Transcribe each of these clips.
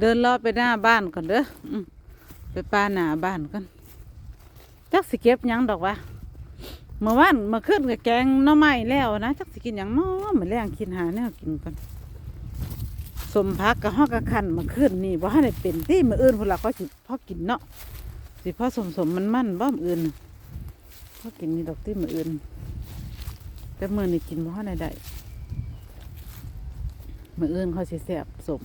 เดินลาะไปหน้าบ้านก่อนเด้อไปป้าหน้าบ้านก่อนจักสิเก็บยังดอกวะเมื่อวานเมื่อคืนกับแกงน่อไม้แล้วนะจักสิกินยังน้อมาแรงคิดหาแนวกินก่อนสมพักกับฮอกกะคันเมื่อคืนนี่บ่ให้ได้เป็นที่มืออื่นพุ่นล่ะเขาสิพอกินเนาะสิพอสมสมมันมั่นๆบ่มื้ออื่นพอกินนี่ดอกที่มืออื่น แต่มื้อนี้กินบ่ให้ได้ได้มื้ออื่นเขาสิแซ่บสม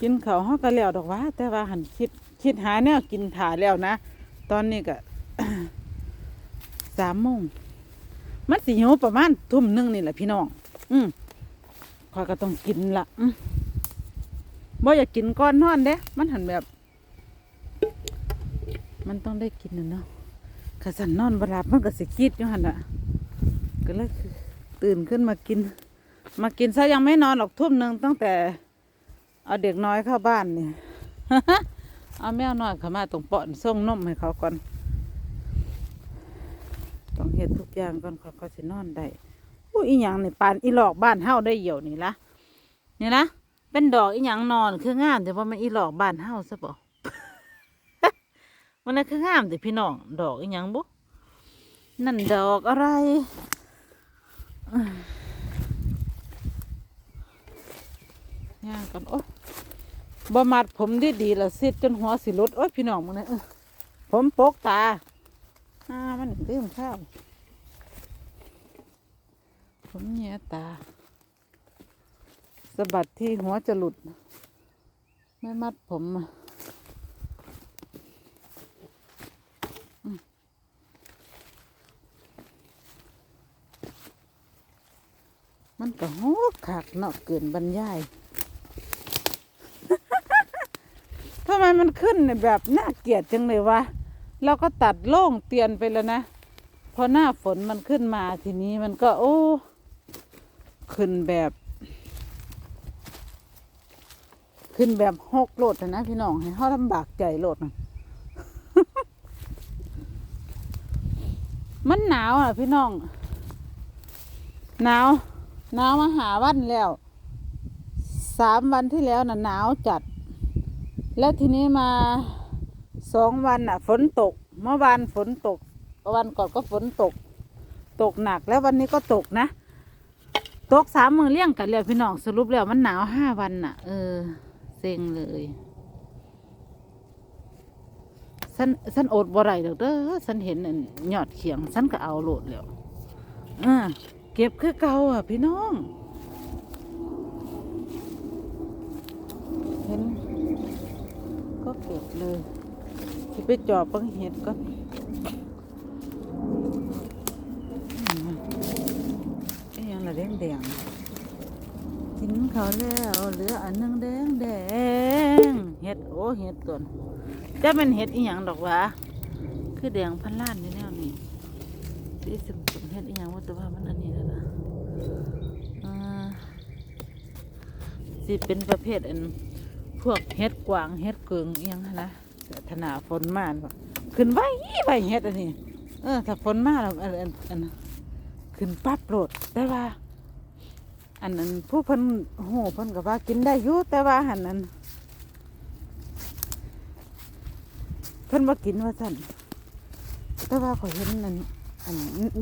กินเขาวเฮาก็แล้วดอกว่า แต่ว่าหันคิดคิดหาแนวกินถ่าแล้วนะ ตอนนี้ก็สามโมงมันสิหิวประมาณทุ่มหนึงนี่แหละพี่น้อง อืมข้อยก็ต้องกินละอืมบ่อยากกินก้อนนอนเด้ มันหันแบบ มันต้องได้กินนะเนาะขสันนอนบหลับมันก็สิคิดอยู่หันอะก็เลยตื่นขึ้นมากิน มากินซะยังไม่นอนหรอกทุ่มหนึ่งตั้งแต่ เอาเด็กน้อยเข้าบ้านเนี่ยเอาแมวน้อยเข้ามาตรงเปาะส่งนมให้เขาก่อน ต้องเฮ็ดทุกอย่างก่อนเขาเขาสินอนได้อู้อีหยังนี่ปานอีหลอกบ้านเฮาได้เหี่ยวนี่ละนี่นะเป็นดอกอีหยังนอนคืองามแต่ว่ามันอีหลอกบ้านเฮาซะบ่มันน่ะคืองามแต่พี่น้องดอกอีหยังบุนั่นดอกอะไรย่างก่อนโอ๊ บ่มัดผมดีดีละซิดจนหัวสิลุดโอ๊ยพี่น้องมึงนี่ยผมโปกตาอ่ามันลืมข้าวผมเนียตาสะบัดที่หัวจะหลุด ไม่มัดผมมันก็โหคักเนาะเกินบรรยาย ทำไมันขึ้นเนี่ยแบบน่าเกลียดจังเลยวะเราก็ตัดโล่งเตียนไปแล้วนะพอหน้าฝนมันขึ้นมาทีนี้มันก็โอ้ขึ้นแบบ ขึ้นแบบหกโลดนะพี่น้องให้เขาลำบากใจโลดนะมันหนาวอะพี่น้อง หนาว หนาวมาหาวันแล้ว สามวันที่แล้วน่ะหนาวจัด แล้วทีนี้มาสองวันน่ะ ฝนตก เมื่อวานฝนตก วันก่อนก็ฝนตก ตกหนักแล้ววันนี้ก็ตกนะ ตกสามมือเลี้ยงกันแล้วพี่น้องสรุปแล้วมันหนาวห้าวันน่ะ เออเซ็งเลยฉันฉันอดบ่ไรดอเด้อฉันเห็นอันยอดเขียงฉันก็เอาโหลดแล้วอ่าเก็บคือเก่าอะพี่น้อง เห็น ก็ เก็บเลยที่ไปจอบเบังเห็ดก่อนไอ้ยังละแดงแดงกินเขาแล้วเหลืออันนึงแดงแดงเห็ดโอ้เห็ดตัวน่ะจะเป็นเห็ดอีหยังดอกวะคือแดงพันล้านอยู่แนวนี้สีสมสมเห็ดอีหยังว่าแต่ว่ามันอันนี้แล้วนะอ่าสิเป็นประเภทอัน พวกเฮ็ดกวางเฮ็ดเกิงอิหยังนะถนาฝนมาขึ้นไว้ไว้เฮ็ดอันนี้เออถ้าฝนมาแล้วอันอันอันขึ้นปั๊บโลดแต่ว่า อันนั้นผู้พิ่นโหพิ่นก็ว่ากินได้อยู่แต่ว่าหันนั้นเพิ่นบ่กินว่าซั่นแต่ว่าขอเห็นนั่นอัน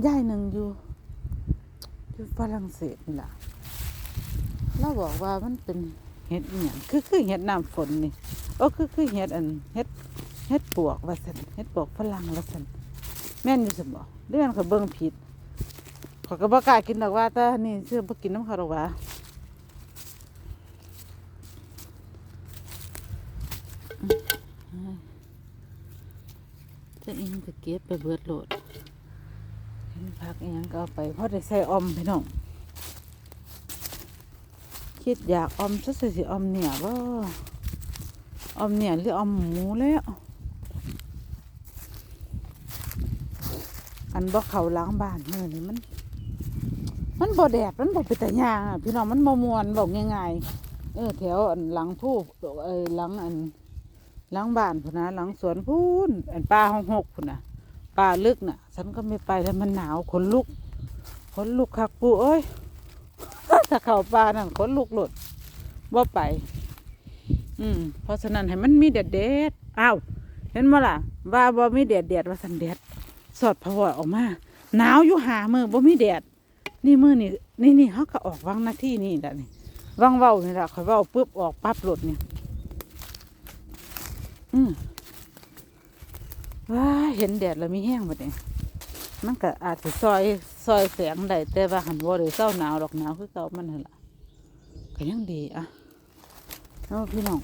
ย่ายหนึ่งอยู่อยู่ฝรั่งเศสนี่ล่ะเราบอกว่ามันเป็น เห็ดอหย่างคือคือเห็ดน้ำฝนนี่โอ้คือคือเห็ดอันเห็ดเห็ดปวกว่าสันเห็ดปวกฝรั่งว่าสันแม่นอยู่สมบ่เรื่องเขาเบิ่งผิดเขอก็บ่กล้ากินดอกว่าแต่นี่เชื่อบ่กินน้ำเขาดอกว่าจะเองจะเก็บไปเบิดโหลดเห็นผักเองก็เอาไปเพราะได้ใส่ออมพี่น้อง คิดอยากออมสักสิออมเนี่ยบ่ออมเนี่ยหรือออมหมูแล้วอันบ่เขาล้างบ้านเมื่อนี่มัน มันบ่แดดมันบ่เป็นตาย่างอะพี่น้องมันบ่มวนบอกง่ายๆเออแถวอันหลังผู้เอ้ยหลังอันหลังบ้านพุ่นนะหลังสวนพูนอันป่าห้องหกพุ่นน่ะป่าลึกน่ะ ฉันก็ไม่ไปแล้วมันหนาวขนลุกขนลุกคักปูเอ้ย ถ้าเข้าป่านั่นคนลุกหลดบ่ไป อืม เพราะฉะนั้นให้มันมีแดดแดดอ้าวเห็นบ่ล่ะ ว่าบ่มีแดดแดดว่าสันแดดสอดพะวออกมาหนาวอยู่หามือบ่มีแดดนี่มือนี่นี่นี่เขาก็ออกวังหน้าที่นี่แหละนี่วังเว้านี่แหละคอยเว้าปุ๊บออกปั๊บหลุดเนี่ยอืมว้าเห็นแดดแล้วมีแห้งหมดเนี่ยมันก็อาจจะซอย ซอยแสงได้แต่ว่าหันว่าเลยวเศร้าหนาวดอกหนาวคือเก่ามันนั่นล่ะก็ยังดีอะเอาพี่น้อง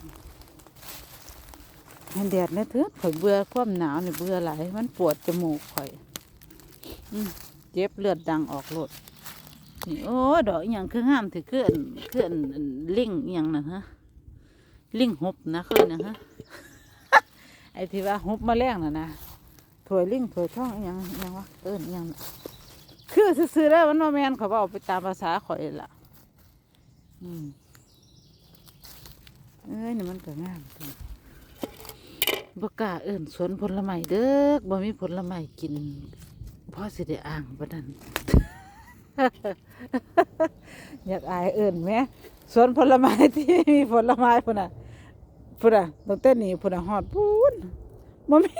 เห็นแดดเนี่ยเถอะข่อยเบื่อความหนาวนี่เบื่อหลายมันปวดจมูกข่อยอืเจ็บเลือดดังออกโลดนี่โอ้ดอกอย่างคืองามถือคืออันคืออันลิงอย่างนะฮะลิงหบนะคือนะฮะไอ้ที่ว่าหบมาแรงน่ะนะถวยลิงถวยช่องอย่างอย่างวะเอิ้นอย่างนะ คือซื่อแล้วมันว่าแมนเขาบอกไปตามภาษาข่อยล่ะ อืมเอ้ยนี่มันก็งามจริงบกล้าเอิ้นสวนผลไม้เด้อบ่มีผลไม้กินพอสิได้อ่างบ่นั้นอยากอายเอิ่นไหมสวนผลไม้ที่มีผลไม้พุ่นอะพุ่นอะตั้งแต่นี้พุ่นอะฮอดพูนบ่มี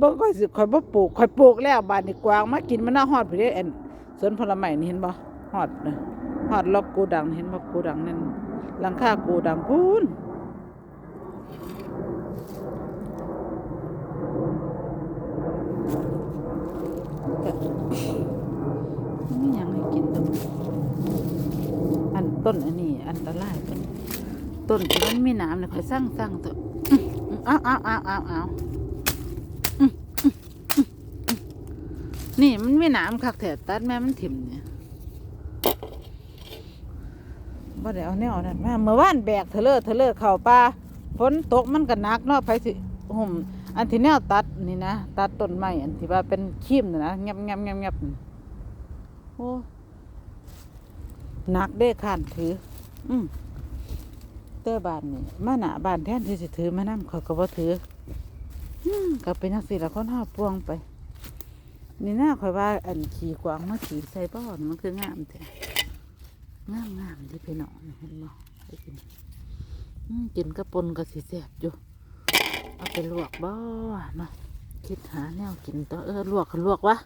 บ่ค่อยสิค่อยบ่ปลูกค่อยปลูกแล้วบาดนี้กวางมากินมันน่าฮอดไปเด้อันสวนผลไม้นี่เห็นบ่ฮอดฮอดล็อกกูดังเห็นบ่กูดังนั่นหลังคากูดังพูนก็มีหยังให้กินดอกอันต้นอันนี้ อันตรายต้นต้นที่มันมีน้ำเนี่ยค่อยสร้างสร้างตัวอื้ออื้อเอาเอาเอาเอาเอาอื้ออื้ออื้ออื้อ นี่มันไมีน้ำคักแถตัดแม่มันถิ่มเนี่ยบ่ได้เอาแนวนั้นมาเมื่อวานแบกเถลอเถลอเข้าป่าฝนตกมันก็นักเนาะไปสิห่มอันที่แนวตัดนี่นะตัดต้นไม้อันที่ว่าเป็นขีมนะนะงับงับงับงับโอ้หนักเด้ขานถือ อืมเตอบานนี่มาหนาบานแท่นที่สิถือมานํเขาก็บ่ถือ อืมก็เป็นจังซี่ละคนห้าพวงไป นี่น่าคอยว่าอันขี่กวางมาขี่ใส่บ่อนมันคืองามแท้งามงามที่พี่น้องนี่เห็นบ่ไปกินกินกระปนก็สิแซ่บอยู่เอาไปลวกบ่เนาคิดหาแนวกินต่อเออลวกก็ลวกวะ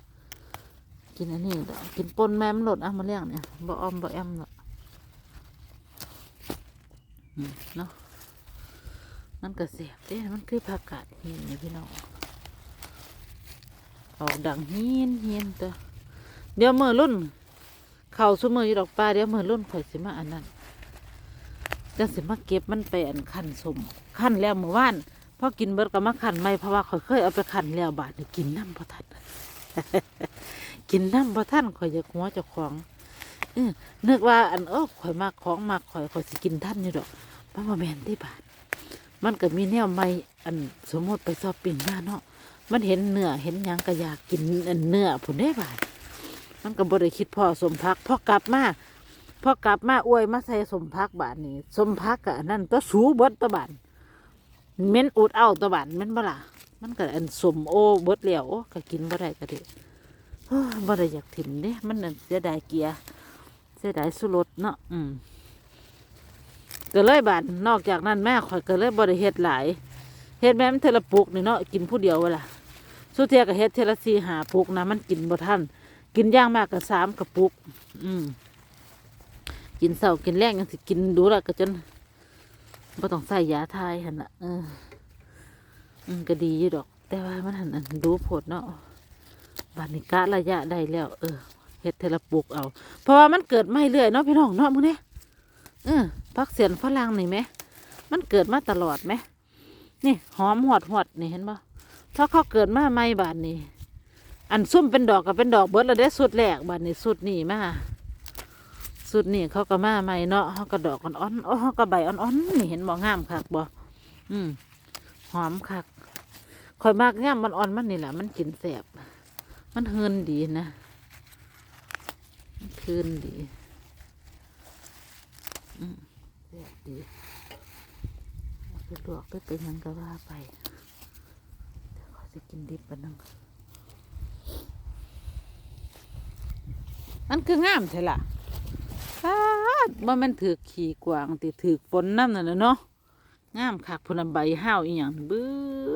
กินอันนี้ดกินปนแม่มนโลดอะมาเลี้ยงเนี่ยบ่ออมบ่แอมเนาะอืมเนาะมันก็แซ่บเด้มันคือผักกาดหินนี่พี่น้อง ออกดังเฮียนเฮียนตัวเดี๋ยวมือรุ่น เข่าซุมืออยู่ดอกปลาเดี๋ยวมือรุ่นข่อยสิมาอันนั้นจังสิมาเก็บมันไปอันขันสมขันแล้วเมื่อวานพอกินเบิดก็มาขันไม่เพราะว่าข่อยเคยเอาไปขันแล้วบาดกินน้ำพอทันกินน้ำพอท่านข่อยจะหัวเจะของเนึกว่าอันเออข่อยมากของมากข่อยข่อยสิกินท่านอยู่ดอกเพราะว่าแมนที่บาทมันก็มีแนวไม่อันสมมติไปซอปปิ้งมาเนาะ มันเห็นเนื้อเห็นยังก็อยากกินเนื้อผุนได้บาดมันก็บ่ได้คิดพ่อสมพักพอกลับมาพอกลับมาอวยมาใส่สมพักบาดนี้สมพักกะนั่นตัวสูบดตะบานเม้นอุดเอาตะบานเม้นบ่ล่ะมันก็อันสมโอเบิดแล้วก็กินบ่ได้ก็ดิเฮ้อบ่ได้อยากถิ่มเด้มันนั่นเสียดายเกียร์เสียดายสุรสเนาะอืมก็เลยบานนอกจากนั้นแม่ข่อยก็เลยบ่ได้เฮ็ดหลาย เฮ็ดแม่มันเทละปุกนี่เนาะกินผู้เดียวเวล่ะสุเทียก็เฮ็ดเทละสี่หาปุกนะมันกินบ่ทันกินย่างมากก็สามกระปุก อืมกินเสากินแรงยังสิกินดูละก็จนบ่ต้องใส่ยาทายหั่นน่ะเอออืมก็ดีอยู่ดอก แต่ว่ามันหั่นอันดูโพดเนาะบานี้กะระยะได้แล้ว เออเฮ็ดเทละปุกเอา เพราะว่ามันเกิดไม่เรื่อยเนาะพี่น้องเนาะมื้อนี้เออพักเสียนฝรั่งนี่ไหมมันเกิดมาตลอดไหม นี่หอมหอดหอดนี่เห็นปะถ้าเขาเกิดมาไม่บานนี้อันซุ่มเป็นดอกกับเป็นดอกเบิดแล้วได้สุดแรกบานนี้สุดนี่มาสุดนี่เขาก็มาใหม่เนาะเขาก็ดอกอ่อนๆโอ้เขาก็ใบอ่อนๆนี่เห็นบ่งามคักบ่อืมหอมคักคอยมากงามมันอ่อนมันนี่แหละมันกินแสบมันเฮือนดีนะคืนดีอืมแสบดี ไปลวกไปเป็นยังก็ว่าไปเดี๋ยวขอจะกินดิบกันนึงมันคืองามใช่ล่ะอ้ามันถือขี่กวางติถือฝนน้ำนั่นนะเนาะงามคักพนันใบห้าวอีหยังเบ้อ